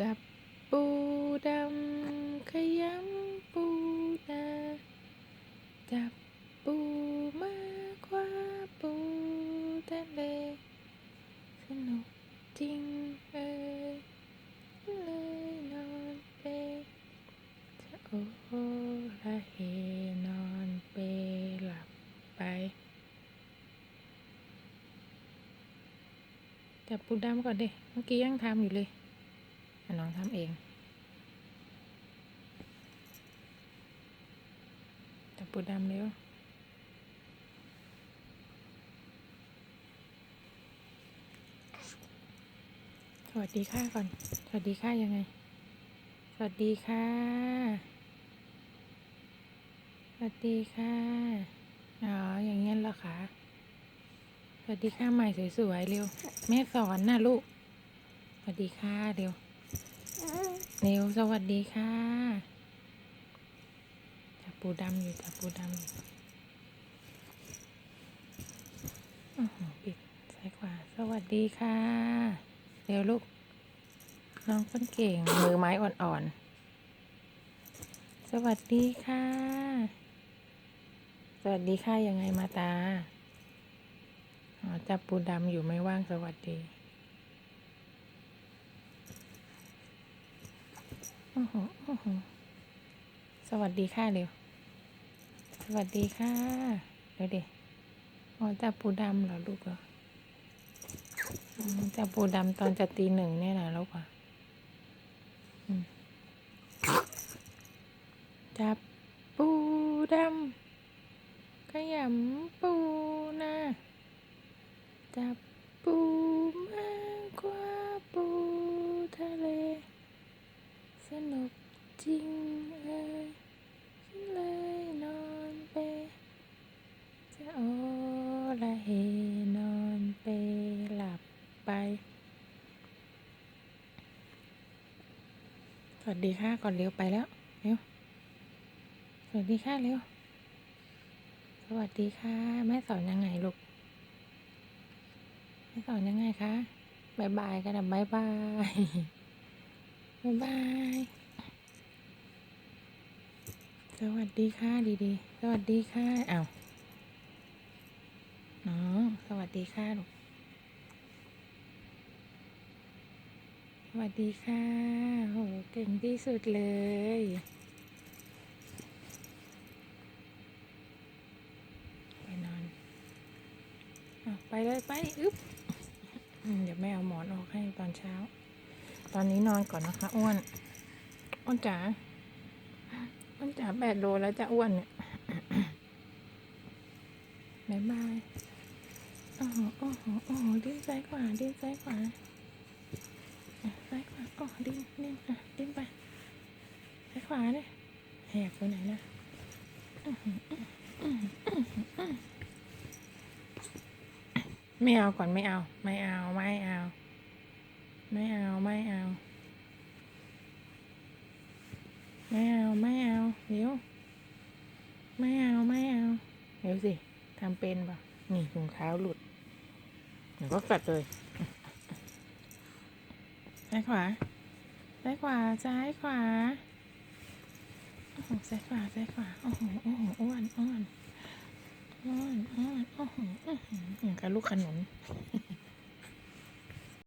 จับปูดำขยำปูนาจับปูมาคว้าปูทะเลสนุกจริงเอ้ยเลยนอนเปจะโอ้ละเฮนอนเปหลับไปจับปูดำก่อนดิเมื่อกี้ยังทำอยู่เลย น้องทำเองจับปูดำเร็วสวัสดีค่ะก่อน สวัสดีค่ะยังไง สวัสดีค่ะ สวัสดีค่ะ อ๋อ อย่างเงี้ยเหรอคะสวัสดีค่ะใหม่สวยๆเร็ว แม่สอนนะลูก สวัสดีค่ะเร็ว เร็วสวัสดีค่ะจับปูดำอยู่จับปูดำอยู่อื้อหือปิดซ้ายขวาสวัสดีค่ะ เร็วลูก น้องคนเก่ง มือไม้อ่อนๆ สวัสดีค่ะ สวัสดีค่ะยังไงมาตา อ๋อจับปูดำอยู่ไม่ว่างสวัสดี โอ้โหโอ้โหสวัสดีค่ะเร็ว สวัสดีค่ะ เดี๋ยวเดี๋ยวอ๋อจับปูดำเหรอลูกเหรอจับปูดำตอนจะตีหนึ่งเนี่ยนะลูกอะจับปูดำขยำปูนาจับปูมากกว่าปูทะเล สนุก จริงเอ้ยฉันเลยนอนเปจะโอละเฮนอนเปหลับไป สวัสดีค่ะก่อนเร็วไปแล้วเร็วสวัสดีค่ะเร็ว สวัสดีค่ะ แม่สอนยังไงลูกไม่สอนยังไงคะบายบายกันนะบายบายบายบาย วัสดีค่ะดีๆ สวัสดีค่ะอ้าวน้องสวัสดีค่ะลูกสวัสดีค่ะโหเก่งที่สุดเลยไปนอนอะไปเลยไปอึ๊บเดี๋ยวแม่เอาหมอนออกให้ตอนเช้า ตอนนี้นอนก่อนนะคะ อ้วน อ้วนจ๋า อ้วนจ๋าแปดโลแล้วจะอ้วนเนี่ยบายบายโอ้โหโอ้โหโอ้โหดิ้นซ้ายขวาดิ้นซ้ายขวาซ้ายขวาโอ้ดิ้นดิ้นอะดิ้นไปซ้ายขวาเนี่ยแหกไปไหนนะไม่เอาก่อนไม่เอา ไม่เอาไม่เอา ไม่เอาไม่เอา ไม่เอาไม่เอาเดี๋ยวไม่เอาไม่เอาเดี๋ยวสิทำเป็นป่ะนี่ถุงเท้าหลุดเดี๋ยวก็กัดเลยซ้ายขวาซ้ายขวาซ้ายขวาโอ้โหซ้ายขวาซ้ายขวาโอ้โหโอ้โหอ้วนอ้วนอ้อนอ้อนโอ้โหอื้อหืออย่างกับลูกขนุน